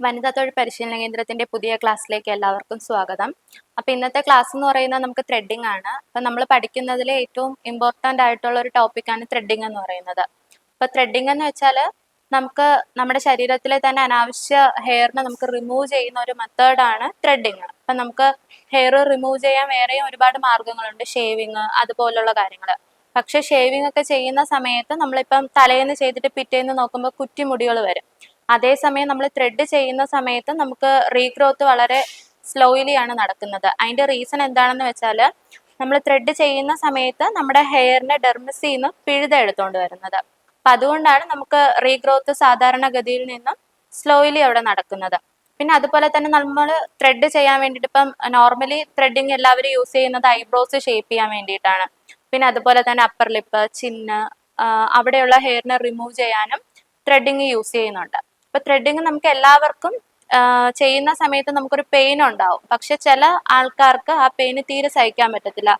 വനിതാ തൊഴിൽ പരിശീലന കേന്ദ്രത്തിന്റെ പുതിയ ക്ലാസ്സിലേക്ക് എല്ലാവർക്കും സ്വാഗതം. അപ്പൊ ഇന്നത്തെ ക്ലാസ് എന്ന് പറയുന്നത് നമുക്ക് ത്രെഡിംഗ് ആണ്. അപ്പൊ നമ്മൾ പഠിക്കുന്നതിൽ ഏറ്റവും ഇമ്പോർട്ടന്റ് ആയിട്ടുള്ള ഒരു ടോപ്പിക്കാണ് ത്രെഡിംഗ് എന്ന് പറയുന്നത്. അപ്പൊ ത്രെഡിംഗ് എന്ന് വെച്ചാൽ നമുക്ക് നമ്മുടെ ശരീരത്തിലെ തന്നെ അനാവശ്യ ഹെയറിനെ നമുക്ക് റിമൂവ് ചെയ്യുന്ന ഒരു മെത്തേഡാണ് ത്രെഡിങ് അപ്പൊ നമുക്ക് ഹെയർ റിമൂവ് ചെയ്യാൻ വേറെയും ഒരുപാട് മാർഗങ്ങളുണ്ട്. ഷേവിങ് അതുപോലുള്ള കാര്യങ്ങൾ. പക്ഷെ ഷേവിംഗ് ഒക്കെ ചെയ്യുന്ന സമയത്ത് നമ്മളിപ്പം തലേന്ന് ചെയ്തിട്ട് പിറ്റേന്ന് നോക്കുമ്പോൾ കുറ്റിമുടികൾ വരും. അതേസമയം നമ്മൾ ത്രെഡ് ചെയ്യുന്ന സമയത്ത് നമുക്ക് റീഗ്രോത്ത് വളരെ സ്ലോയിലി ആണ് നടക്കുന്നത്. അതിന്റെ റീസൺ എന്താണെന്ന് വെച്ചാൽ നമ്മൾ ത്രെഡ് ചെയ്യുന്ന സമയത്ത് നമ്മുടെ ഹെയറിന്റെ ഡെർമസിൽ നിന്ന് പിഴുത എടുത്തുകൊണ്ട് വരുന്നത്. അപ്പൊ അതുകൊണ്ടാണ് നമുക്ക് റീഗ്രോത്ത് സാധാരണഗതിയിൽ നിന്നും സ്ലോയിലി അവിടെ നടക്കുന്നത്. പിന്നെ അതുപോലെ തന്നെ നമ്മൾ ത്രെഡ് ചെയ്യാൻ വേണ്ടിയിട്ട് ഇപ്പം നോർമലി ത്രെഡിങ് എല്ലാവരും യൂസ് ചെയ്യുന്നത് ഐബ്രോസ് ഷേപ്പ് ചെയ്യാൻ വേണ്ടിയിട്ടാണ്. പിന്നെ അതുപോലെ തന്നെ അപ്പർ ലിപ്പ് ചിന്ന് അവിടെയുള്ള ഹെയറിനെ റിമൂവ് ചെയ്യാനും ത്രെഡിങ് യൂസ് ചെയ്യുന്നുണ്ട്. ഇപ്പൊ ത്രെഡിങ് നമുക്ക് എല്ലാവർക്കും ചെയ്യുന്ന സമയത്ത് നമുക്കൊരു പെയിൻ ഉണ്ടാവും. പക്ഷെ ചില ആൾക്കാർക്ക് ആ പെയിന് തീരെ സഹിക്കാൻ പറ്റത്തില്ല.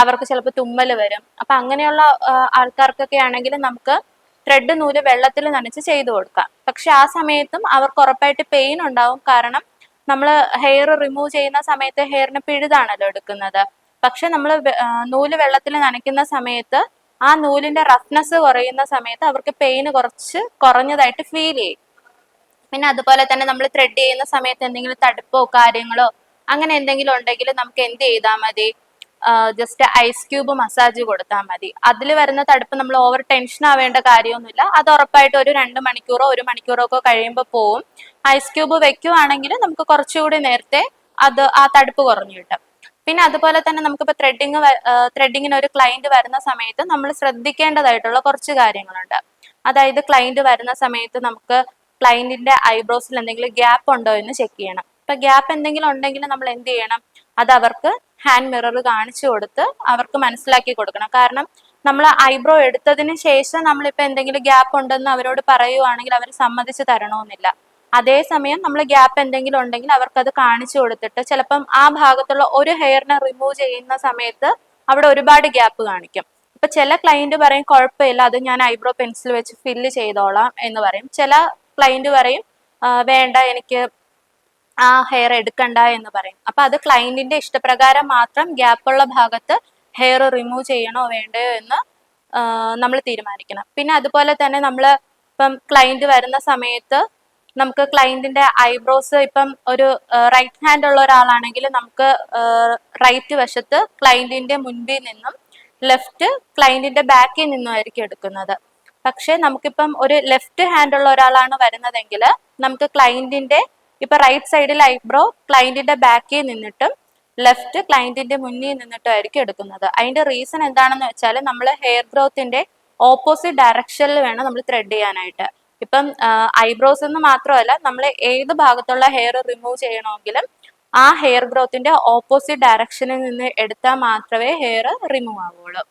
അവർക്ക് ചിലപ്പോൾ തുമ്മൽ വരും. അപ്പൊ അങ്ങനെയുള്ള ആൾക്കാർക്കൊക്കെ ആണെങ്കിൽ നമുക്ക് ത്രെഡ് നൂൽ വെള്ളത്തിൽ നനച്ച് ചെയ്തു കൊടുക്കാം. പക്ഷെ ആ സമയത്തും അവർക്ക് ഉറപ്പായിട്ട് പെയിൻ ഉണ്ടാവും. കാരണം നമ്മൾ ഹെയർ റിമൂവ് ചെയ്യുന്ന സമയത്ത് ഹെയറിന് പിഴുതാണല്ലോ എടുക്കുന്നത്. പക്ഷെ നമ്മൾ നൂൽ വെള്ളത്തിൽ നനയ്ക്കുന്ന സമയത്ത് ആ നൂലിന്റെ റഫ്നെസ് കുറയുന്ന സമയത്ത് അവർക്ക് പെയിന് കുറച്ച് കുറഞ്ഞതായിട്ട് ഫീൽ ചെയ്യും. പിന്നെ അതുപോലെ തന്നെ നമ്മൾ ത്രെഡ് ചെയ്യുന്ന സമയത്ത് എന്തെങ്കിലും തടുപ്പോ കാര്യങ്ങളോ അങ്ങനെ എന്തെങ്കിലും ഉണ്ടെങ്കിൽ നമുക്ക് എന്ത് ചെയ്താൽ മതി? ജസ്റ്റ് ഐസ് ക്യൂബ് മസാജ് കൊടുത്താൽ മതി. അതിൽ വരുന്ന തടുപ്പ് നമ്മൾ ഓവർ ടെൻഷൻ ആവേണ്ട കാര്യമൊന്നുമില്ല. അത് ഉറപ്പായിട്ട് ഒരു രണ്ട് മണിക്കൂറോ ഒരു മണിക്കൂറോ ഒക്കെ കഴിയുമ്പോൾ പോവും. ഐസ് ക്യൂബ് വെക്കുവാണെങ്കിൽ നമുക്ക് കുറച്ചുകൂടി നേരത്തെ അത് ആ തടുപ്പ് കുറഞ്ഞു കിട്ടും. പിന്നെ അതുപോലെ തന്നെ നമുക്കിപ്പോൾ ത്രെഡിങ് ത്രെഡിങ്ങിന് ഒരു ക്ലയന്റ് വരുന്ന സമയത്ത് നമ്മൾ ശ്രദ്ധിക്കേണ്ടതായിട്ടുള്ള കുറച്ച് കാര്യങ്ങളുണ്ട്. അതായത് ക്ലയന്റ് വരുന്ന സമയത്ത് നമുക്ക് ക്ലയന്റിന്റെ ഐബ്രോസിൽ എന്തെങ്കിലും ഗ്യാപ്പ് ഉണ്ടോ എന്ന് ചെക്ക് ചെയ്യണം. ഇപ്പൊ ഗ്യാപ്പ് എന്തെങ്കിലും ഉണ്ടെങ്കിൽ നമ്മൾ എന്ത് ചെയ്യണം? അത് അവർക്ക് ഹാൻഡ് മിറർ കാണിച്ചു കൊടുത്ത് അവർക്ക് മനസ്സിലാക്കി കൊടുക്കണം. കാരണം നമ്മൾ ഐബ്രോ എടുത്തതിന് ശേഷം നമ്മളിപ്പോ എന്തെങ്കിലും ഗ്യാപ്പ് ഉണ്ടെന്ന് അവരോട് പറയുവാണെങ്കിൽ അവർ സമ്മതിച്ച് തരണമെന്നില്ല. അതേസമയം നമ്മൾ ഗ്യാപ്പ് എന്തെങ്കിലും ഉണ്ടെങ്കിൽ അവർക്ക് അത് കാണിച്ചു കൊടുത്തിട്ട് ചിലപ്പം ആ ഭാഗത്തുള്ള ഒരു ഹെയറിനെ റിമൂവ് ചെയ്യുന്ന സമയത്ത് അവിടെ ഒരുപാട് ഗ്യാപ്പ് കാണിക്കും. ഇപ്പൊ ചില ക്ലയന്റ് പറയും കുഴപ്പമില്ല അത് ഞാൻ ഐബ്രോ പെൻസിൽ വെച്ച് ഫില്ല് ചെയ്തോളാം എന്ന് പറയും. ചില ക്ലയന്റ് പറയും വേണ്ട എനിക്ക് ആ ഹെയർ എടുക്കണ്ട എന്ന് പറയും. അപ്പൊ അത് ക്ലയന്റിന്റെ ഇഷ്ടപ്രകാരം മാത്രം ഗ്യാപ്പുള്ള ഭാഗത്ത് ഹെയർ റിമൂവ് ചെയ്യണോ വേണ്ടയോ എന്ന് നമ്മൾ തീരുമാനിക്കണം. പിന്നെ അതുപോലെ തന്നെ നമ്മൾ ഇപ്പം ക്ലയന്റ് വരുന്ന സമയത്ത് നമുക്ക് ക്ലയന്റിന്റെ ഐബ്രോസ് ഇപ്പം ഒരു റൈറ്റ് ഹാൻഡ് ഉള്ള ഒരാളാണെങ്കിൽ നമുക്ക് റൈറ്റ് വശത്ത് ക്ലയന്റിന്റെ മുൻപിൽ നിന്നും ലെഫ്റ്റ് ക്ലയന്റിന്റെ ബാക്കിൽ നിന്നും ആയിരിക്കും എടുക്കുന്നത്. പക്ഷെ നമുക്കിപ്പം ഒരു ലെഫ്റ്റ് ഹാൻഡ് ഉള്ള ഒരാളാണ് വരുന്നതെങ്കിൽ നമുക്ക് ക്ലയന്റിന്റെ ഇപ്പൊ റൈറ്റ് സൈഡിൽ ഐബ്രോ ക്ലയന്റിന്റെ ബാക്കിൽ നിന്നിട്ടും ലെഫ്റ്റ് ക്ലയന്റിന്റെ മുന്നിൽ നിന്നിട്ടും ആയിരിക്കും എടുക്കുന്നത്. അതിന്റെ റീസൺ എന്താണെന്ന് വെച്ചാൽ നമ്മൾ ഹെയർ ഗ്രോത്തിന്റെ ഓപ്പോസിറ്റ് ഡയറക്ഷനിൽ വേണം നമ്മൾ ത്രെഡ് ചെയ്യാനായിട്ട്. ഇപ്പം ഐബ്രോസ് എന്ന് മാത്രമല്ല നമ്മൾ ഏത് ഭാഗത്തുള്ള ഹെയർ റിമൂവ് ചെയ്യണമെങ്കിലും ആ ഹെയർ ഗ്രോത്തിന്റെ ഓപ്പോസിറ്റ് ഡയറക്ഷനിൽ നിന്ന് എടുത്താൽ മാത്രമേ ഹെയർ റിമൂവ് ആവുള്ളൂ.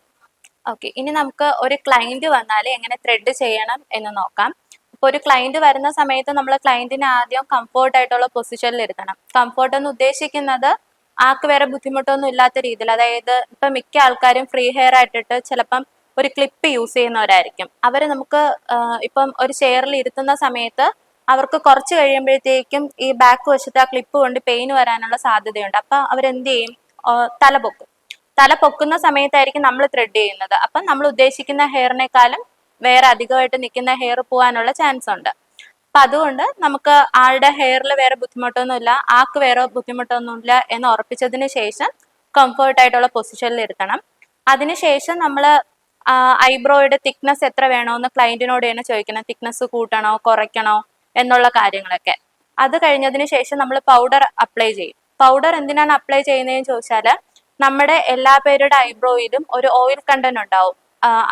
ഓക്കെ ഇനി നമുക്ക് ഒരു ക്ലയന്റ് വന്നാൽ എങ്ങനെ ത്രെഡ് ചെയ്യണം എന്ന് നോക്കാം. അപ്പോൾ ഒരു ക്ലയന്റ് വരുന്ന സമയത്ത് നമ്മൾ ക്ലയന്റിനെ ആദ്യം കംഫോർട്ട് ആയിട്ടുള്ള പൊസിഷനിൽ ഇരുത്തണം. കംഫോർട്ട് എന്ന് ഉദ്ദേശിക്കുന്നത് ആൾക്ക് വേറെ ബുദ്ധിമുട്ടൊന്നും ഇല്ലാത്ത രീതിയിൽ അതായത് ഇപ്പം മിക്ക ആൾക്കാരും ഫ്രീ ഹെയർ ആയിട്ടിട്ട് ചിലപ്പം ഒരു ക്ലിപ്പ് യൂസ് ചെയ്യുന്നവരായിരിക്കും. അവർ നമുക്ക് ഇപ്പം ഒരു ചെയറിൽ ഇരുത്തുന്ന സമയത്ത് അവർക്ക് കുറച്ച് കഴിയുമ്പോഴത്തേക്കും ഈ ബാക്ക് വശത്ത് ആ ക്ലിപ്പ് കൊണ്ട് പെയിൻ വരാനുള്ള സാധ്യതയുണ്ട്. അപ്പം അവരെന്ത് ചെയ്യും? തല പൊക്കും തല പൊക്കുന്ന സമയത്തായിരിക്കും നമ്മൾ ത്രെഡ് ചെയ്യുന്നത്. അപ്പം നമ്മൾ ഉദ്ദേശിക്കുന്ന ഹെയറിനേക്കാളും വേറെ അധികമായിട്ട് നിൽക്കുന്ന ഹെയർ പോകാനുള്ള ചാൻസ് ഉണ്ട്. അപ്പൊ അതുകൊണ്ട് നമുക്ക് ആളുടെ ഹെയറിൽ വേറെ ബുദ്ധിമുട്ടൊന്നുമില്ല ആക്ക് വേറെ ബുദ്ധിമുട്ടൊന്നുമില്ല എന്ന് ഉറപ്പിച്ചതിന് ശേഷം കംഫർട്ട് ആയിട്ടുള്ള പൊസിഷനിൽ ഇരുത്തണം അതിനുശേഷം നമ്മൾ ഐബ്രോയുടെ തിക്നെസ് എത്ര വേണമെന്ന് ക്ലയന്റിനോട് തന്നെ ചോദിക്കണം. തിക്നെസ് കൂട്ടണോ കുറയ്ക്കണോ എന്നുള്ള കാര്യങ്ങളൊക്കെ. അത് കഴിഞ്ഞതിന് ശേഷം നമ്മൾ പൗഡർ അപ്ലൈ ചെയ്യും. പൗഡർ എന്തിനാണ് അപ്ലൈ ചെയ്യുന്നതെന്ന് ചോദിച്ചാൽ നമ്മുടെ എല്ലാ പേരുടെ ഐബ്രോയിലും ഒരു ഓയിൽ കണ്ടന്റ് ഉണ്ടാവും.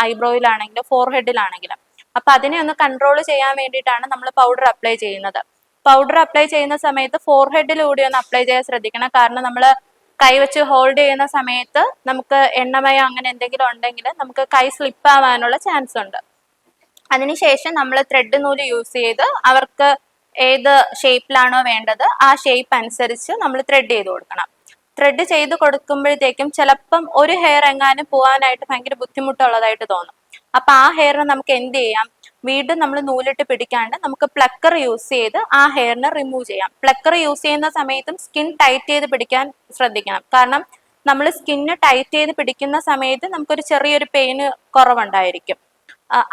ഐബ്രോയിലാണെങ്കിലും ഫോർഹെഡിലാണെങ്കിലും അപ്പൊ അതിനെ ഒന്ന് കൺട്രോൾ ചെയ്യാൻ വേണ്ടിയിട്ടാണ് നമ്മൾ പൗഡർ അപ്ലൈ ചെയ്യുന്നത്. പൗഡർ അപ്ലൈ ചെയ്യുന്ന സമയത്ത് ഫോർഹെഡിലൂടെ ഒന്ന് അപ്ലൈ ചെയ്യാൻ ശ്രദ്ധിക്കണം. കാരണം നമ്മൾ കൈവച്ച് ഹോൾഡ് ചെയ്യുന്ന സമയത്ത് നമുക്ക് എണ്ണമയോ അങ്ങനെ എന്തെങ്കിലും ഉണ്ടെങ്കിൽ നമുക്ക് കൈ സ്ലിപ്പ് ആവാനുള്ള ചാൻസ് ഉണ്ട്. അതിനുശേഷം നമ്മൾ ത്രെഡ് നൂൽ യൂസ് ചെയ്ത് അവർക്ക് ഏത് ഷേപ്പിലാണോ വേണ്ടത് ആ ഷേപ്പ് അനുസരിച്ച് നമ്മൾ ത്രെഡ് ചെയ്ത് കൊടുക്കണം. ത്രെഡ് ചെയ്ത് കൊടുക്കുമ്പോഴത്തേക്കും ചിലപ്പം ഒരു ഹെയർ എങ്ങാനും പോകാനായിട്ട് ഭയങ്കര ബുദ്ധിമുട്ടുള്ളതായിട്ട് തോന്നും. അപ്പൊ ആ ഹെയറിന് നമുക്ക് എന്ത് ചെയ്യാം? വീണ്ടും നമ്മൾ നൂലിട്ട് പിടിക്കാണ്ട് നമുക്ക് പ്ലക്കർ യൂസ് ചെയ്ത് ആ ഹെയറിനെ റിമൂവ് ചെയ്യാം. പ്ലക്കർ യൂസ് ചെയ്യുന്ന സമയത്തും സ്കിൻ ടൈറ്റ് ചെയ്ത് പിടിക്കാൻ ശ്രദ്ധിക്കണം. കാരണം നമ്മൾ സ്കിന്ന് ടൈറ്റ് ചെയ്ത് പിടിക്കുന്ന സമയത്ത് നമുക്കൊരു ചെറിയൊരു പെയിന് കുറവുണ്ടായിരിക്കും.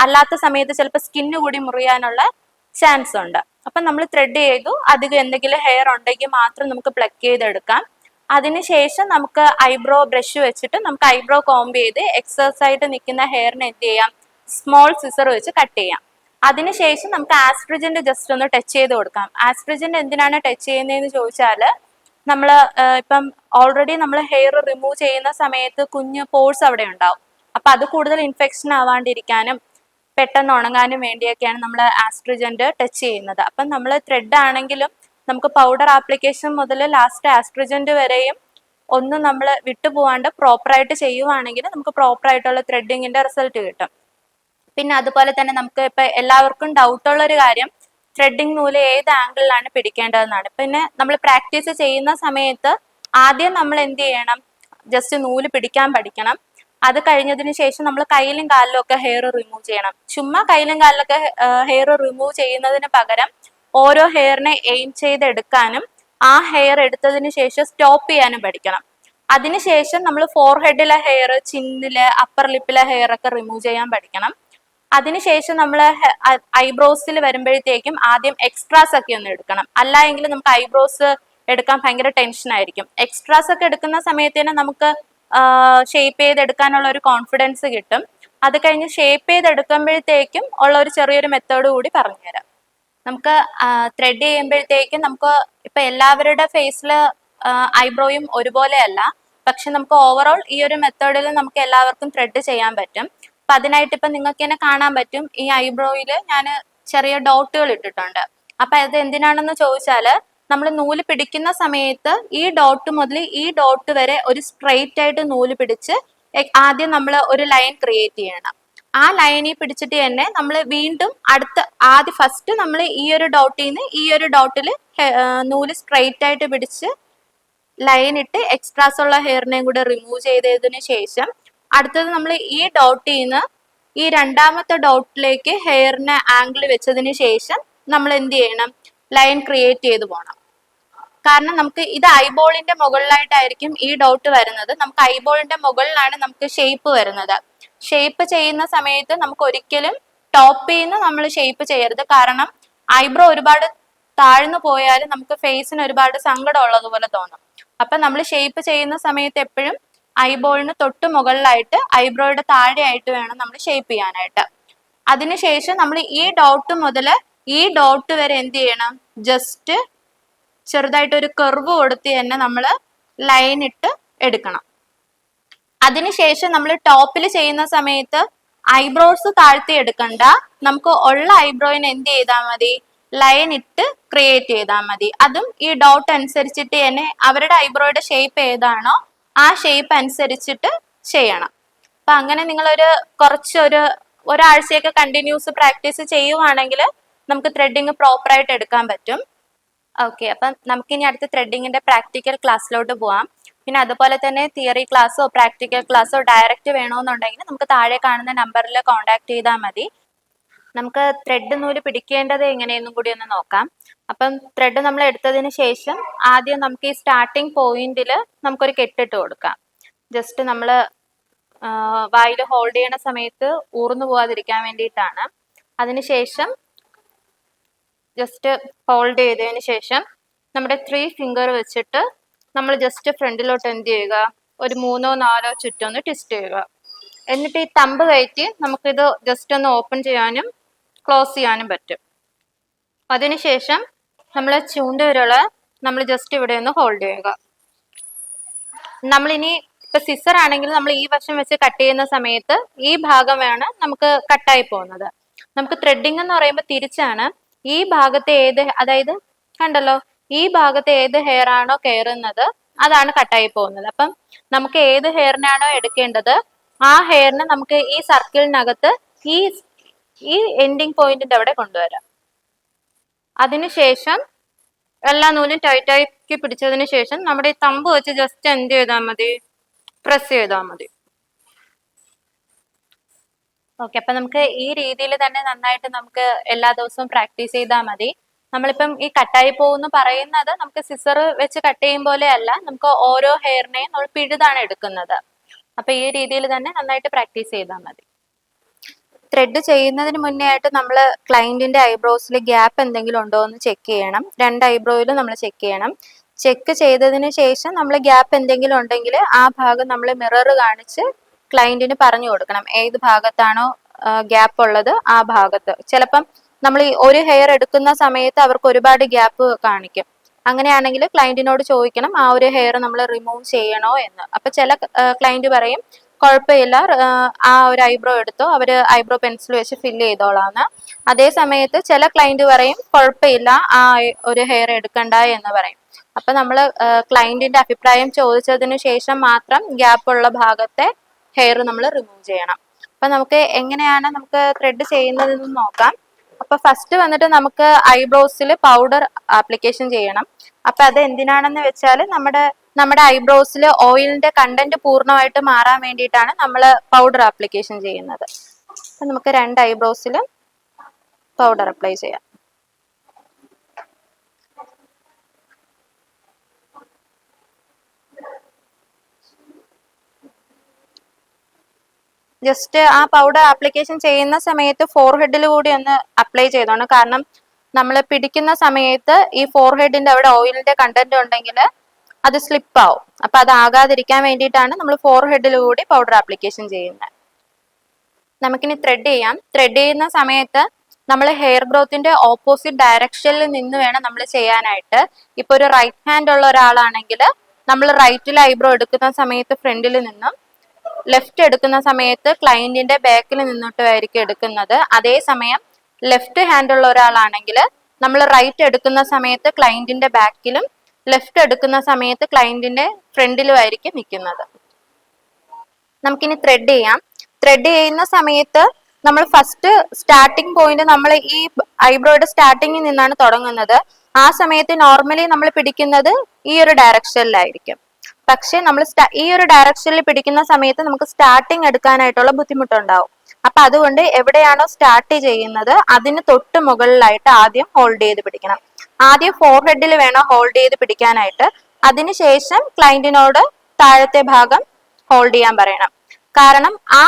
അല്ലാത്ത സമയത്ത് ചിലപ്പോൾ സ്കിന്ന് കൂടി മുറിയാനുള്ള ചാൻസ് ഉണ്ട്. അപ്പം നമ്മൾ ത്രെഡ് ചെയ്തു അധികം എന്തെങ്കിലും ഹെയർ ഉണ്ടെങ്കിൽ മാത്രം നമുക്ക് പ്ലക്ക് ചെയ്തെടുക്കാം. അതിനുശേഷം നമുക്ക് ഐബ്രോ ബ്രഷ് വെച്ചിട്ട് നമുക്ക് ഐബ്രോ കോംബ് ചെയ്ത് എക്സസ് ആയിട്ട് നിൽക്കുന്ന ഹെയറിന് എന്ത് ചെയ്യാം? സ്മോൾ സിസർ വെച്ച് കട്ട് ചെയ്യാം. അതിനുശേഷം നമുക്ക് ആസ്ട്രിജന്റ് ജസ്റ്റ് ഒന്ന് ടച്ച് ചെയ്ത് കൊടുക്കാം. ആസ്ട്രിജന്റ് എന്തിനാണ് ടച്ച് ചെയ്യുന്നതെന്ന് ചോദിച്ചാൽ നമ്മൾ ഇപ്പം ഓൾറെഡി നമ്മൾ ഹെയർ റിമൂവ് ചെയ്യുന്ന സമയത്ത് കുഞ്ഞ് പോഴ്സ് അവിടെ ഉണ്ടാവും. അപ്പൊ അത് കൂടുതൽ ഇൻഫെക്ഷൻ ആവാണ്ടിരിക്കാനും പെട്ടെന്ന് ഉണങ്ങാനും വേണ്ടിയൊക്കെയാണ് നമ്മൾ ആസ്ട്രിജന്റ് ടച്ച് ചെയ്യുന്നത്. അപ്പം നമ്മൾ ത്രെഡ് ആണെങ്കിലും നമുക്ക് പൗഡർ ആപ്ലിക്കേഷൻ മുതൽ ലാസ്റ്റ് ആസ്ട്രജന്റ് വരെയും ഒന്നും നമ്മൾ വിട്ടുപോകാണ്ട് പ്രോപ്പറായിട്ട് ചെയ്യുവാണെങ്കിൽ നമുക്ക് പ്രോപ്പറായിട്ടുള്ള ത്രെഡിങ്ങിന്റെ റിസൾട്ട് കിട്ടും. പിന്നെ അതുപോലെ തന്നെ നമുക്ക് ഇപ്പം എല്ലാവർക്കും ഡൗട്ട് ഉള്ള ഒരു കാര്യം ത്രെഡിങ് നൂൽ ഏത് ആംഗിളിലാണ് പിടിക്കേണ്ടതെന്നാണ്. പിന്നെ നമ്മൾ പ്രാക്ടീസ് ചെയ്യുന്ന സമയത്ത് ആദ്യം നമ്മൾ എന്ത് ചെയ്യണം? ജസ്റ്റ് നൂൽ പിടിക്കാൻ പഠിക്കണം. അത് കഴിഞ്ഞതിന് ശേഷം നമ്മൾ കയ്യിലും കാലിലും ഒക്കെ ഹെയർ റിമൂവ് ചെയ്യണം. ചുമ്മാ കയ്യിലും കാലിലൊക്കെ ഹെയർ റിമൂവ് ചെയ്യുന്നതിന് പകരം ഓരോ ഹെയറിനെ എയിം ചെയ്ത് എടുക്കാനും ആ ഹെയർ എടുത്തതിന് ശേഷം സ്റ്റോപ്പ് ചെയ്യാനും പഠിക്കണം. അതിനുശേഷം നമ്മൾ ഫോർ ഹെഡിലെ ഹെയർ ചിന്നിൽ അപ്പർ ലിപ്പിലെ ഹെയർ ഒക്കെ റിമൂവ് ചെയ്യാൻ പഠിക്കണം. അതിനുശേഷം നമ്മൾ ഐബ്രോസിൽ വരുമ്പോഴത്തേക്കും ആദ്യം എക്സ്ട്രാസ് ഒക്കെ ഒന്ന് എടുക്കണം. അല്ല എങ്കിൽ നമുക്ക് ഐബ്രോസ് എടുക്കാൻ ഭയങ്കര ടെൻഷൻ ആയിരിക്കും. എക്സ്ട്രാസ് ഒക്കെ എടുക്കുന്ന സമയത്തേന് നമുക്ക് ഷേപ്പ് ചെയ്തെടുക്കാനുള്ള ഒരു കോൺഫിഡൻസ് കിട്ടും. അത് കഴിഞ്ഞ് ഷേപ്പ് ചെയ്തെടുക്കുമ്പോഴത്തേക്കും ഉള്ള ഒരു ചെറിയൊരു മെത്തേഡ് കൂടി പറഞ്ഞുതരാം. നമുക്ക് ത്രെഡ് ചെയ്യുമ്പോഴത്തേക്കും നമുക്ക് ഇപ്പൊ എല്ലാവരുടെ ഫേസിൽ ഐബ്രോയും ഒരുപോലെയല്ല. പക്ഷെ നമുക്ക് ഓവറോൾ ഈ ഒരു മെത്തേഡിൽ നമുക്ക് എല്ലാവർക്കും ത്രെഡ് ചെയ്യാൻ പറ്റും. അപ്പൊ അതിനായിട്ട് ഇപ്പൊ നിങ്ങൾക്ക് തന്നെ കാണാൻ പറ്റും. ഈ ഐബ്രോയിൽ ഞാൻ ചെറിയ ഡോട്ടുകൾ ഇട്ടിട്ടുണ്ട്. അപ്പൊ അത് എന്തിനാണെന്ന് ചോദിച്ചാൽ നമ്മൾ നൂൽ പിടിക്കുന്ന സമയത്ത് ഈ ഡോട്ട് മുതൽ ഈ ഡോട്ട് വരെ ഒരു സ്ട്രെയിറ്റ് ആയിട്ട് നൂൽ പിടിച്ച് ആദ്യം നമ്മൾ ഒരു ലൈൻ ക്രിയേറ്റ് ചെയ്യണം. ആ ലൈനിൽ പിടിച്ചിട്ട് തന്നെ നമ്മൾ വീണ്ടും അടുത്ത ആദ്യം ഫസ്റ്റ് നമ്മൾ ഈ ഒരു ഡോട്ടിൽ നിന്ന് ഈ ഒരു ഡോട്ടിൽ നൂൽ സ്ട്രെയിറ്റ് ആയിട്ട് പിടിച്ച് ലൈൻ ഇട്ട് എക്സ്ട്രാസ് ഉള്ള ഹെയറിനെയും കൂടെ റിമൂവ് ചെയ്തതിന് ശേഷം അടുത്തത് നമ്മൾ ഈ ഡോട്ടിൽ നിന്ന് ഈ രണ്ടാമത്തെ ഡോട്ടിലേക്ക് ഹെയറിനെ ആംഗിൾ വെച്ചതിന് ശേഷം നമ്മൾ എന്ത് ചെയ്യണം? ലൈൻ ക്രിയേറ്റ് ചെയ്തു പോകണം കാരണം നമുക്ക് ഇത് ഐബോളിന്റെ മുകളിലായിട്ടായിരിക്കും ഈ ഡോട്ട് വരുന്നത്. നമുക്ക് ഐബോളിന്റെ മുകളിലാണ് നമുക്ക് ഷേപ്പ് വരുന്നത്. ഷേപ്പ് ചെയ്യുന്ന സമയത്ത് നമുക്ക് ഒരിക്കലും ടോപ്പിൽ നിന്ന് നമ്മൾ ഷേപ്പ് ചെയ്യരുത്. കാരണം ഐബ്രോ ഒരുപാട് താഴ്ന്നു പോയാൽ നമുക്ക് ഫേസിന് ഒരുപാട് സങ്കടം ഉള്ളതുപോലെ തോന്നും. അപ്പൊ നമ്മൾ ഷേപ്പ് ചെയ്യുന്ന സമയത്ത് എപ്പോഴും ഐബോളിന് തൊട്ട് മുകളിലായിട്ട് ഐബ്രോയുടെ താഴെയായിട്ട് വേണം നമ്മൾ ഷേപ്പ് ചെയ്യാനായിട്ട്. അതിനുശേഷം നമ്മൾ ഈ ഡോട്ട് മുതൽ ഈ ഡോട്ട് വരെ എന്ത് ചെയ്യണം? ജസ്റ്റ് ചെറുതായിട്ട് ഒരു കർവ് കൊടുത്ത് തന്നെ നമ്മൾ ലൈൻ ഇട്ട് എടുക്കണം. അതിനുശേഷം നമ്മൾ ടോപ്പിൽ ചെയ്യുന്ന സമയത്ത് ഐബ്രോസ് താഴ്ത്തി എടുക്കണ്ട. നമുക്ക് ഉള്ള ഐബ്രോയിന് എന്ത് ചെയ്താൽ മതി? ലൈൻ ഇട്ട് ക്രിയേറ്റ് ചെയ്താൽ മതി. അതും ഈ ഡോട്ട് അനുസരിച്ചിട്ട് തന്നെ അവരുടെ ഐബ്രോയുടെ ഷേപ്പ് ഏതാണോ ആ ഷേപ്പ് അനുസരിച്ചിട്ട് ചെയ്യണം. അപ്പൊ അങ്ങനെ നിങ്ങളൊരു കുറച്ചൊരു ഒരാഴ്ചയൊക്കെ കണ്ടിന്യൂസ് പ്രാക്ടീസ് ചെയ്യുവാണെങ്കിൽ നമുക്ക് ത്രെഡിങ് പ്രോപ്പറായിട്ട് എടുക്കാൻ പറ്റും. ഓക്കെ അപ്പം നമുക്കിനി അടുത്ത ത്രെഡിങ്ങിന്റെ പ്രാക്ടിക്കൽ ക്ലാസ്സിലോട്ട് പോവാം. പിന്നെ അതുപോലെ തന്നെ തിയറി ക്ലാസ്സോ പ്രാക്ടിക്കൽ ക്ലാസ്സോ ഡയറക്റ്റ് വേണമെന്നുണ്ടെങ്കിൽ നമുക്ക് താഴെ കാണുന്ന നമ്പറിൽ കോൺടാക്ട് ചെയ്താൽ മതി. നമുക്ക് ത്രെഡ് നൂൽ പിടിക്കേണ്ടത് എങ്ങനെയെന്നും കൂടി ഒന്ന് നോക്കാം. അപ്പം ത്രെഡ് നമ്മൾ എടുത്തതിന് ശേഷം ആദ്യം നമുക്ക് ഈ സ്റ്റാർട്ടിങ് പോയിന്റിൽ നമുക്കൊരു കെട്ടിട്ട് കൊടുക്കാം. ജസ്റ്റ് നമ്മൾ വായിൽ ഹോൾഡ് ചെയ്യണ സമയത്ത് ഊർന്നു പോവാതിരിക്കാൻ വേണ്ടിയിട്ടാണ്. അതിനുശേഷം ജസ്റ്റ് ഹോൾഡ് ചെയ്തതിന് ശേഷം നമ്മുടെ ത്രീ ഫിംഗർ വെച്ചിട്ട് നമ്മൾ ജസ്റ്റ് ഫ്രണ്ടിലോട്ട് എന്ത് ചെയ്യുക? ഒരു മൂന്നോ നാലോ ചുറ്റൊന്ന് ട്വിസ്റ്റ് ചെയ്യുക. എന്നിട്ട് ഈ തമ്പ് കയറ്റി നമുക്കിത് ജസ്റ്റ് ഒന്ന് ഓപ്പൺ ചെയ്യാനും ക്ലോസ് ചെയ്യാനും പറ്റും. അതിനുശേഷം നമ്മൾ ചൂണ്ടുവിരൾ നമ്മൾ ജസ്റ്റ് ഇവിടെ ഒന്ന് ഹോൾഡ് ചെയ്യുക. നമ്മളിനി ഇപ്പൊ സിസർ ആണെങ്കിൽ നമ്മൾ ഈ വശം വെച്ച് കട്ട് ചെയ്യുന്ന സമയത്ത് ഈ ഭാഗം വേണം നമുക്ക് കട്ടായി പോകുന്നത്. നമുക്ക് ത്രെഡിങ് എന്ന് പറയുമ്പോൾ തിരിച്ചാണ് ഈ ഭാഗത്തെ ഏത് അതായത് കണ്ടല്ലോ ഈ ഭാഗത്ത് ഏത് ഹെയർ ആണോ കയറുന്നത് അതാണ് കട്ടായി പോകുന്നത്. അപ്പം നമുക്ക് ഏത് ഹെയറിനാണോ എടുക്കേണ്ടത് ആ ഹെയറിന് നമുക്ക് ഈ സർക്കിളിനകത്ത് ഈ ഈ എൻഡിങ് പോയിന്റിന്റെ അവിടെ കൊണ്ടുവരാം. അതിനുശേഷം എല്ലാ നൂലും ടൈറ്റാക്കി പിടിച്ചതിന് ശേഷം നമ്മുടെ ഈ തമ്പ് വെച്ച് ജസ്റ്റ് എന്ത് ചെയ്താൽ മതി? പ്രസ് ചെയ്താൽ മതി. ഓക്കെ അപ്പൊ നമുക്ക് ഈ രീതിയിൽ തന്നെ നന്നായിട്ട് നമുക്ക് എല്ലാ ദിവസവും പ്രാക്ടീസ് ചെയ്താൽ മതി. നമ്മളിപ്പം ഈ കട്ടായി പോകുന്നു പറയുന്നത് നമുക്ക് സിസർ വെച്ച് കട്ട് ചെയ്യും പോലെ അല്ല നമുക്ക് ഓരോ ഹെയറിനെയും നമ്മൾ പിഴുതാണ് എടുക്കുന്നത്. അപ്പൊ ഈ രീതിയിൽ തന്നെ നന്നായിട്ട് പ്രാക്ടീസ് ചെയ്താൽ മതി. ത്രെഡ് ചെയ്യുന്നതിന് മുന്നേ ആയിട്ട് നമ്മൾ ക്ലയന്റിന്റെ ഐബ്രോസിൽ ഗ്യാപ്പ് എന്തെങ്കിലും ഉണ്ടോ എന്ന് ചെക്ക് ചെയ്യണം. രണ്ട് ഐബ്രോയിലും നമ്മൾ ചെക്ക് ചെയ്യണം. ചെക്ക് ചെയ്തതിന് ശേഷം നമ്മൾ ഗ്യാപ്പ് എന്തെങ്കിലും ഉണ്ടെങ്കിൽ ആ ഭാഗം നമ്മൾ മിറർ കാണിച്ച് ക്ലയന്റിന് പറഞ്ഞു കൊടുക്കണം. ഏത് ഭാഗത്താണോ ഗ്യാപ്പ് ഉള്ളത് ആ ഭാഗത്ത്. ചിലപ്പം നമ്മൾ ഈ ഒരു ഹെയർ എടുക്കുന്ന സമയത്ത് അവർക്ക് ഒരുപാട് ഗ്യാപ്പ് കാണിക്കും. അങ്ങനെയാണെങ്കിൽ ക്ലയന്റിനോട് ചോദിക്കണം ആ ഒരു ഹെയർ നമ്മൾ റിമൂവ് ചെയ്യണോ എന്ന്. അപ്പൊ ചില ക്ലയന്റ് പറയും കുഴപ്പമില്ല ആ ഒരു ഐബ്രോ എടുത്തോ അവർ ഐബ്രോ പെൻസിൽ വെച്ച് ഫില്ല് ചെയ്തോളാന്ന്. അതേ സമയത്ത് ചില ക്ലയന്റ് പറയും കുഴപ്പമില്ല ആ ഒരു ഹെയർ എടുക്കണ്ട എന്ന് പറയും. അപ്പൊ നമ്മൾ ക്ലയന്റിന്റെ അഭിപ്രായം ചോദിച്ചതിന് ശേഷം മാത്രം ഗ്യാപ്പ് ഉള്ള ഭാഗത്തെ ഹെയർ നമ്മൾ റിമൂവ് ചെയ്യണം. അപ്പൊ നമുക്ക് എങ്ങനെയാണ് നമുക്ക് ത്രെഡ് ചെയ്യുന്നതെന്ന് നോക്കാം. അപ്പൊ ഫസ്റ്റ് വന്നിട്ട് നമുക്ക് ഐബ്രോസിൽ പൗഡർ ആപ്ലിക്കേഷൻ ചെയ്യണം. അപ്പൊ അത് എന്തിനാണെന്ന് വെച്ചാൽ നമ്മുടെ നമ്മുടെ ഐബ്രോസിൽ ഓയിലിന്റെ കണ്ടന്റ് പൂർണമായിട്ട് മാറാൻ വേണ്ടിയിട്ടാണ് നമ്മൾ പൗഡർ ആപ്ലിക്കേഷൻ ചെയ്യുന്നത്. അപ്പൊ നമുക്ക് രണ്ട് ഐബ്രോസിലും പൗഡർ അപ്ലൈ ചെയ്യാം. ജസ്റ്റ് ആ പൗഡർ ആപ്ലിക്കേഷൻ ചെയ്യുന്ന സമയത്ത് ഫോർഹെഡിൽ കൂടി ഒന്ന് അപ്ലൈ ചെയ്തോണം കാരണം നമ്മൾ പിടിക്കുന്ന സമയത്ത് ഈ ഫോർഹെഡിന്റെ അവിടെ ഓയിലിന്റെ കണ്ടന്റ് ഉണ്ടെങ്കിൽ അത് സ്ലിപ്പ് ആവും. അപ്പൊ അത് ആകാതിരിക്കാൻ വേണ്ടിയിട്ടാണ് നമ്മൾ ഫോർഹെഡിൽ കൂടി പൗഡർ ആപ്ലിക്കേഷൻ ചെയ്യുന്നത് നമുക്കിനി ത്രെഡ് ചെയ്യാം. ത്രെഡ് ചെയ്യുന്ന സമയത്ത് നമ്മൾ ഹെയർ ഗ്രോത്തിന്റെ ഓപ്പോസിറ്റ് ഡയറക്ഷനിൽ നിന്ന് വേണം നമ്മൾ ചെയ്യാനായിട്ട്. ഇപ്പൊ ഒരു റൈറ്റ് ഹാൻഡ് ഉള്ള ഒരാളാണെങ്കിൽ നമ്മൾ റൈറ്റിൽ ഐബ്രോ എടുക്കുന്ന സമയത്ത് ഫ്രണ്ടിൽ നിന്നും ലെഫ്റ്റ് എടുക്കുന്ന സമയത്ത് ക്ലയന്റിന്റെ ബാക്കിൽ നിന്നിട്ടുമായിരിക്കും എടുക്കുന്നത്. അതേസമയം ലെഫ്റ്റ് ഹാൻഡ് ഉള്ള ഒരാളാണെങ്കിൽ നമ്മൾ റൈറ്റ് എടുക്കുന്ന സമയത്ത് ക്ലയന്റിന്റെ ബാക്കിലും ലെഫ്റ്റ് എടുക്കുന്ന സമയത്ത് ക്ലയന്റിന്റെ ഫ്രണ്ടിലും ആയിരിക്കും നിൽക്കുന്നത് നമുക്കിനി ത്രെഡ് ചെയ്യാം. ത്രെഡ് ചെയ്യുന്ന സമയത്ത് നമ്മൾ ഫസ്റ്റ് സ്റ്റാർട്ടിംഗ് പോയിന്റ് നമ്മൾ ഈ ഐബ്രോയുടെ സ്റ്റാർട്ടിങ്ങിൽ നിന്നാണ് തുടങ്ങുന്നത്. ആ സമയത്ത് നോർമലി നമ്മൾ പിടിക്കുന്നത് ഈ ഒരു ഡയറക്ഷനിലായിരിക്കും പക്ഷെ നമ്മൾ ഈ ഒരു ഡയറക്ഷനിൽ പിടിക്കുന്ന സമയത്ത് നമുക്ക് സ്റ്റാർട്ടിങ് എടുക്കാനായിട്ടുള്ള ബുദ്ധിമുട്ടുണ്ടാവും. അപ്പൊ അതുകൊണ്ട് എവിടെയാണോ സ്റ്റാർട്ട് ചെയ്യുന്നത് അതിന് തൊട്ട് മുകളിലായിട്ട് ആദ്യം ഹോൾഡ് ചെയ്ത് പിടിക്കണം. ആദ്യം ഫോർ ഹെഡിൽ വേണം ഹോൾഡ് ചെയ്ത് പിടിക്കാനായിട്ട്. അതിനുശേഷം ക്ലയന്റിനോട് താഴത്തെ ഭാഗം ഹോൾഡ് ചെയ്യാൻ പറയണം. കാരണം ആ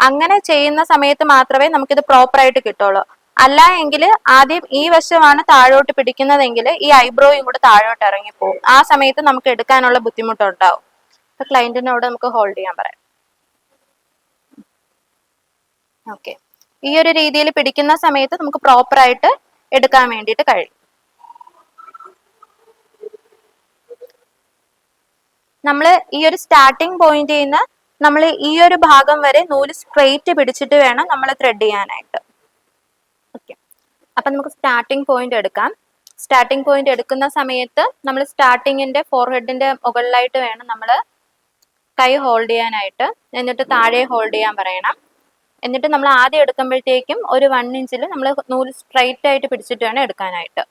അങ്ങനെ ചെയ്യുന്ന സമയത്ത് മാത്രമേ നമുക്കിത് പ്രോപ്പർ ആയിട്ട് കിട്ടുള്ളൂ. അല്ല എങ്കിൽ ആദ്യം ഈ വശമാണ് താഴോട്ട് പിടിക്കുന്നതെങ്കിൽ ഈ ഐബ്രോയും കൂടെ താഴോട്ട് ഇറങ്ങിപ്പോകും ആ സമയത്ത് നമുക്ക് എടുക്കാനുള്ള ബുദ്ധിമുട്ടുണ്ടാവും. അപ്പൊ ക്ലയന്റിനോട് നമുക്ക് ഹോൾഡ് ചെയ്യാൻ പറയാം. ഓക്കെ ഈ ഒരു രീതിയിൽ പിടിക്കുന്ന സമയത്ത് നമുക്ക് പ്രോപ്പർ ആയിട്ട് എടുക്കാൻ വേണ്ടിയിട്ട് കഴിയും. നമ്മൾ ഈ ഒരു സ്റ്റാർട്ടിംഗ് പോയിന്റിൽ നിന്ന് നമ്മൾ ഈ ഒരു ഭാഗം വരെ നൂൽ സ്ട്രെയിറ്റ് പിടിച്ചിട്ട് വേണം നമ്മൾ ത്രെഡ് ചെയ്യാനായിട്ട്. ഓക്കെ അപ്പൊ നമുക്ക് സ്റ്റാർട്ടിംഗ് പോയിന്റ് എടുക്കാം. സ്റ്റാർട്ടിംഗ് പോയിന്റ് എടുക്കുന്ന സമയത്ത് നമ്മൾ സ്റ്റാർട്ടിങ്ങിന്റെ ഫോർഹെഡിന്റെ മുകളിലായിട്ട് വേണം നമ്മൾ കൈ ഹോൾഡ് ചെയ്യാനായിട്ട്. എന്നിട്ട് താഴെ ഹോൾഡ് ചെയ്യാൻ പറയണം. എന്നിട്ട് നമ്മൾ ആദ്യം എടുക്കുമ്പോഴത്തേക്കും ഒരു വൺ ഇഞ്ചിൽ നമ്മൾ നൂൽ സ്ട്രൈറ്റ് ആയിട്ട് പിടിച്ചിട്ട് വേണം എടുക്കാനായിട്ട്.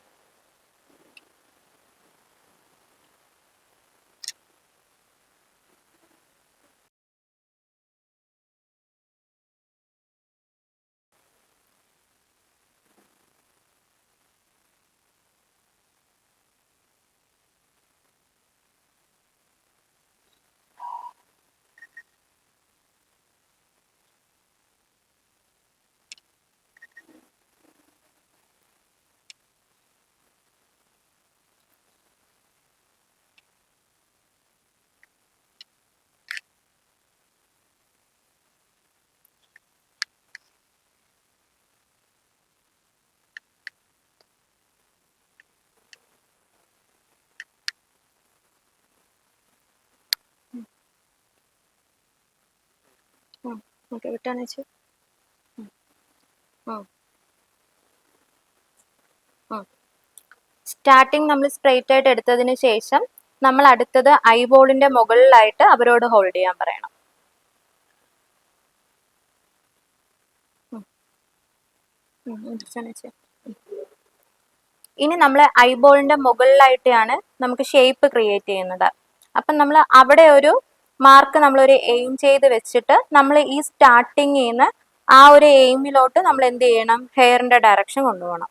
ഓക്കെ വിട്ടാന്ന് വെച്ചു സ്റ്റാർട്ടിങ് നമ്മൾ സ്ട്രെയിറ്റ് ആയിട്ട് എടുത്തതിന് ശേഷം നമ്മൾ അടുത്തത് ഐബോളിന്റെ മുകളിലായിട്ട് അവരോട് ഹോൾഡ് ചെയ്യാൻ പറയണം. ഇനി നമ്മൾ ഐബോളിന്റെ മുകളിലായിട്ടാണ് നമുക്ക് ഷേപ്പ് ക്രിയേറ്റ് ചെയ്യുന്നത്. അപ്പം നമ്മൾ അവിടെ ഒരു മാർക്ക് നമ്മളൊരു എയിം ചെയ്ത് വെച്ചിട്ട് നമ്മൾ ഈ സ്റ്റാർട്ടിങ്ങിൽ നിന്ന് ആ ഒരു എയിമിലോട്ട് നമ്മൾ എന്ത് ചെയ്യണം ഹെയറിന്റെ ഡയറക്ഷൻ കൊണ്ടുപോകണം.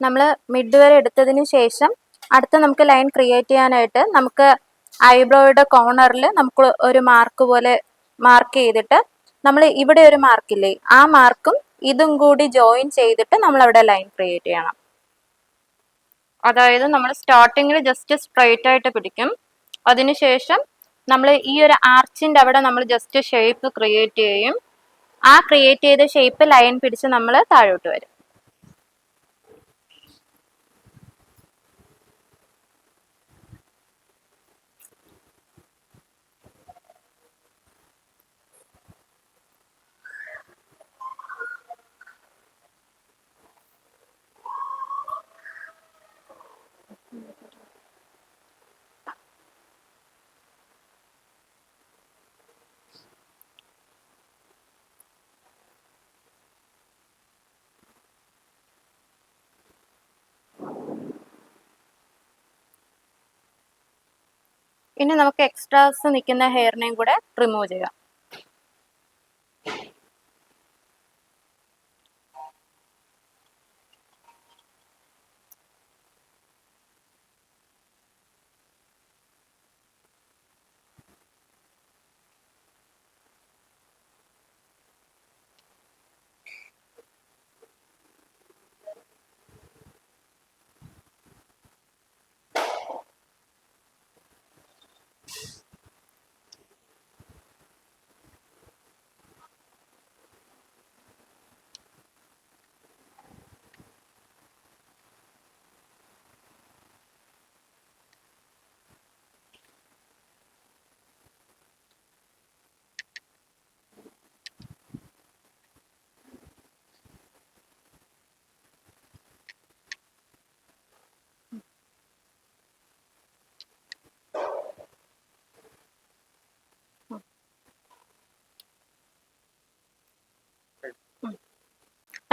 നമ്മൾ മിഡ് വരെ എടുത്തതിന് ശേഷം അടുത്ത നമുക്ക് ലൈൻ ക്രിയേറ്റ് ചെയ്യാനായിട്ട് നമുക്ക് ഐബ്രോയുടെ കോർണറിൽ നമുക്ക് ഒരു മാർക്ക് പോലെ മാർക്ക് ചെയ്തിട്ട് നമ്മൾ ഇവിടെ ഒരു മാർക്കില്ലേ ആ മാർക്കും ഇതും കൂടി ജോയിൻ ചെയ്തിട്ട് നമ്മൾ അവിടെ ലൈൻ ക്രിയേറ്റ് ചെയ്യണം. അതായത് നമ്മൾ സ്റ്റാർട്ടിങ്ങിൽ ജസ്റ്റ് സ്ട്രൈറ്റ് ആയിട്ട് പിടിക്കും. അതിനുശേഷം നമ്മൾ ഈ ഒരു ആർച്ചിന്റെ അവിടെ നമ്മൾ ജസ്റ്റ് ഷേപ്പ് ക്രിയേറ്റ് ചെയ്യും. ആ ക്രിയേറ്റ് ചെയ്ത ഷേപ്പ് ലൈൻ പിടിച്ച് നമ്മൾ താഴോട്ട് വരും. ഇനി നമുക്ക് എക്സ്ട്രാസ് നിൽക്കുന്ന ഹെയറിനെയും കൂടെ റിമൂവ് ചെയ്യാം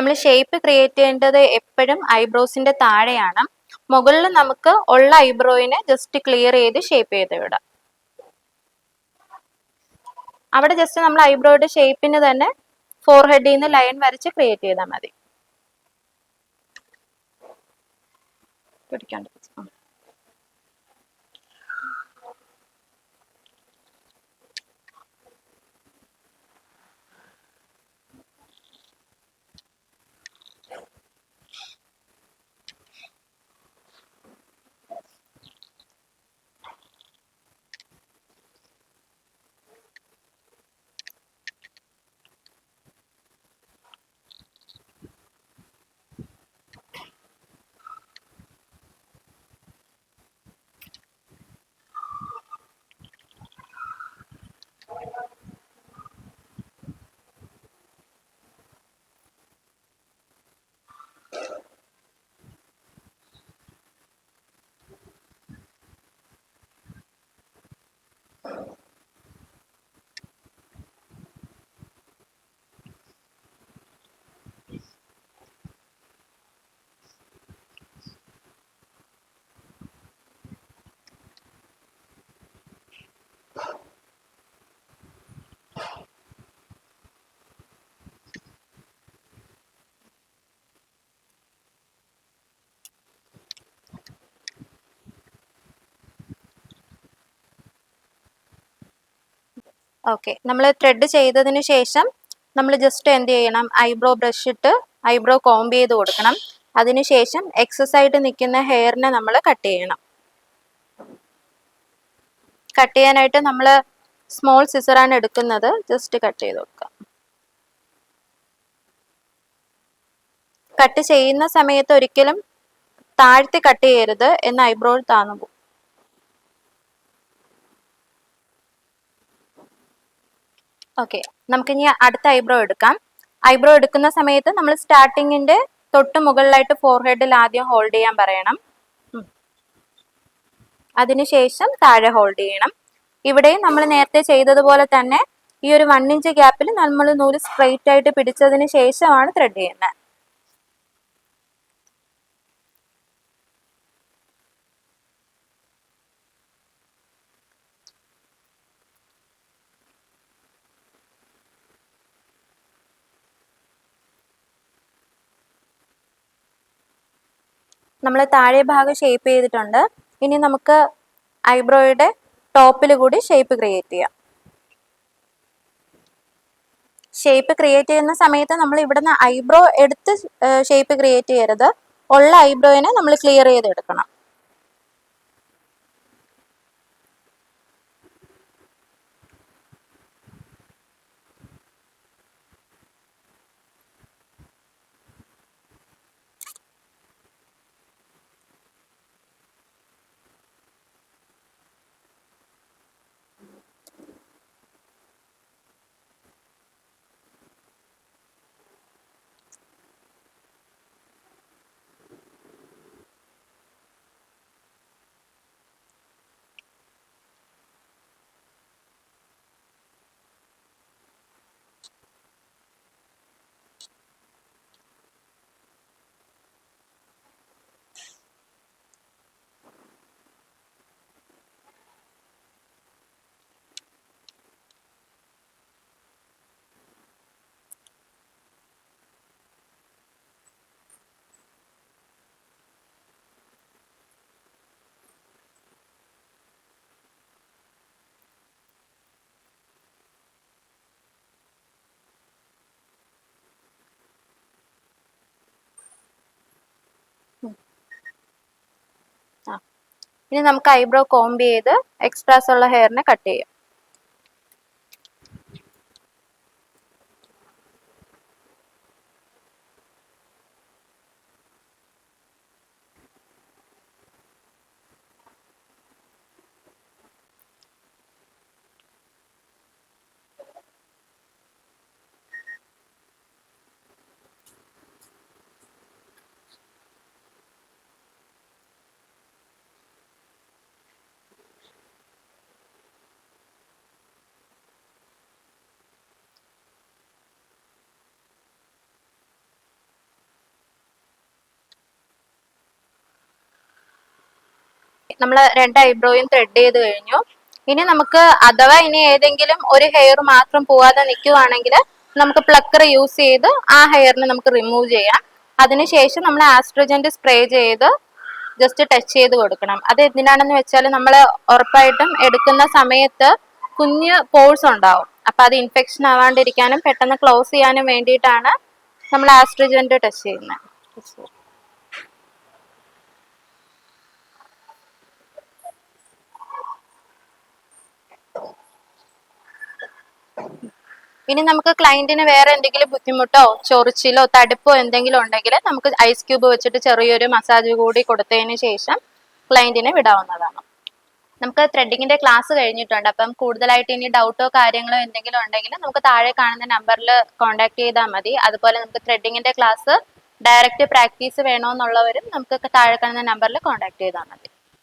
നമ്മൾ ഷേപ്പ് ക്രിയേറ്റ് ചെയ്യേണ്ടത് എപ്പോഴും ഐബ്രോസിന്റെ താഴെയാണ്. മുകളിൽ നമുക്ക് ഉള്ള ഐബ്രോയിനെ ജസ്റ്റ് ക്ലിയർ ചെയ്ത് ഷേപ്പ് ചെയ്ത് വിടാം അവിടെ ജസ്റ്റ് നമ്മൾ ഐബ്രോയുടെ ഷേപ്പിന് തന്നെ ഫോർ ഹെഡിൽ നിന്ന് ലൈൻ വരച്ച് ക്രിയേറ്റ് ചെയ്താൽ മതി. പിടിക്കാണ്ട്. ഓക്കെ നമ്മൾ ത്രെഡ് ചെയ്തതിന് ശേഷം നമ്മൾ ജസ്റ്റ് എന്ത് ചെയ്യണം? ഐബ്രോ ബ്രഷ് ഇട്ട് ഐബ്രോ കോംബ് ചെയ്ത് കൊടുക്കണം. അതിനുശേഷം എക്സസ് ആയിട്ട് നിൽക്കുന്ന ഹെയറിനെ നമ്മൾ കട്ട് ചെയ്യണം. കട്ട് ചെയ്യാനായിട്ട് നമ്മൾ സ്മോൾ സിസറാണ് എടുക്കുന്നത്. ജസ്റ്റ് കട്ട് ചെയ്ത് കൊടുക്കാം. കട്ട് ചെയ്യുന്ന സമയത്ത് ഒരിക്കലും താഴ്ത്തി കട്ട് ചെയ്യരുത് എന്ന് ഐബ്രോ താന്നു പോകും. ഓക്കെ നമുക്കിനി അടുത്ത ഐബ്രോ എടുക്കാം. ഐബ്രോ എടുക്കുന്ന സമയത്ത് നമ്മൾ സ്റ്റാർട്ടിങ്ങിന്റെ തൊട്ട് മുകളിലായിട്ട് ഫോർഹെഡിൽ ആദ്യം ഹോൾഡ് ചെയ്യാൻ പറയണം. അതിനുശേഷം താഴെ ഹോൾഡ് ചെയ്യണം. ഇവിടെയും നമ്മൾ നേരത്തെ ചെയ്തതുപോലെ തന്നെ ഈ ഒരു വൺ ഇഞ്ച് ഗ്യാപ്പിൽ നമ്മൾ നൂൽ സ്ട്രെയിറ്റ് ആയിട്ട് പിടിച്ചതിന് ശേഷമാണ് ത്രെഡ് ചെയ്യുന്നത്. നമ്മൾ താഴെ ഭാഗം ഷേപ്പ് ചെയ്തിട്ടുണ്ട്. ഇനി നമുക്ക് ഐബ്രോയുടെ ടോപ്പിൽ കൂടി ഷേപ്പ് ക്രിയേറ്റ് ചെയ്യാം. ഷേപ്പ് ക്രിയേറ്റ് ചെയ്യുന്ന സമയത്ത് നമ്മൾ ഇവിടുന്ന് ഐബ്രോ എടുത്ത് ഷേപ്പ് ക്രിയേറ്റ് ചെയ്യരുത്. ഉള്ള ഐബ്രോയിനെ നമ്മൾ ക്ലിയർ ചെയ്തെടുക്കണം. ആ ഇനി നമുക്ക് ഐബ്രോ കോംബ് ചെയ്ത് എക്സ്ട്രാസ് ഉള്ള ഹെയറിനെ കട്ട് ചെയ്യാം നമ്മൾ രണ്ട് ഐബ്രോയും ത്രെഡ് ചെയ്ത് കഴിഞ്ഞു. ഇനി നമുക്ക് അഥവാ ഇനി ഏതെങ്കിലും ഒരു ഹെയർ മാത്രം പോവാതെ നിൽക്കുവാണെങ്കിൽ നമുക്ക് പ്ലക്കർ യൂസ് ചെയ്ത് ആ ഹെയറിനെ നമുക്ക് റിമൂവ് ചെയ്യാം. അതിനുശേഷം നമ്മൾ ആസ്ട്രജന്റ് സ്പ്രേ ചെയ്ത് ജസ്റ്റ് ടച്ച് ചെയ്ത് കൊടുക്കണം. അത് എന്തിനാണെന്ന് വെച്ചാൽ നമ്മൾ ഉറപ്പായിട്ടും എടുക്കുന്ന സമയത്ത് കുഞ്ഞ് പോഴ്സ് ഉണ്ടാവും. അപ്പം അത് ഇൻഫെക്ഷൻ ആവാണ്ടിരിക്കാനും പെട്ടെന്ന് ക്ലോസ് ചെയ്യാനും വേണ്ടിയിട്ടാണ് നമ്മൾ ആസ്ട്രജന്റ് ടച്ച് ചെയ്യുന്നത്. ഇനി നമുക്ക് ക്ലയന്റിന് വേറെ എന്തെങ്കിലും ബുദ്ധിമുട്ടോ ചൊറിച്ചിലോ തടുപ്പോ എന്തെങ്കിലും ഉണ്ടെങ്കിൽ നമുക്ക് ഐസ് ക്യൂബ് വെച്ചിട്ട് ചെറിയൊരു മസാജ് കൂടി കൊടുത്തതിന് ശേഷം ക്ലയന്റിനെ വിടാവുന്നതാണ്. നമുക്ക് ത്രെഡിങ്ങിന്റെ ക്ലാസ് കഴിഞ്ഞിട്ടുണ്ട്. അപ്പം കൂടുതലായിട്ട് ഇനി ഡൗട്ടോ കാര്യങ്ങളോ എന്തെങ്കിലും ഉണ്ടെങ്കിൽ നമുക്ക് താഴെ കാണുന്ന നമ്പറിൽ കോൺടാക്ട് ചെയ്താൽ മതി. അതുപോലെ നമുക്ക് ത്രെഡിങ്ങിന്റെ ക്ലാസ് ഡയറക്റ്റ് പ്രാക്ടീസ് വേണമെന്നുള്ളവരും നമുക്ക് താഴെ കാണുന്ന നമ്പറിൽ കോൺടാക്ട് ചെയ്താൽ മതി.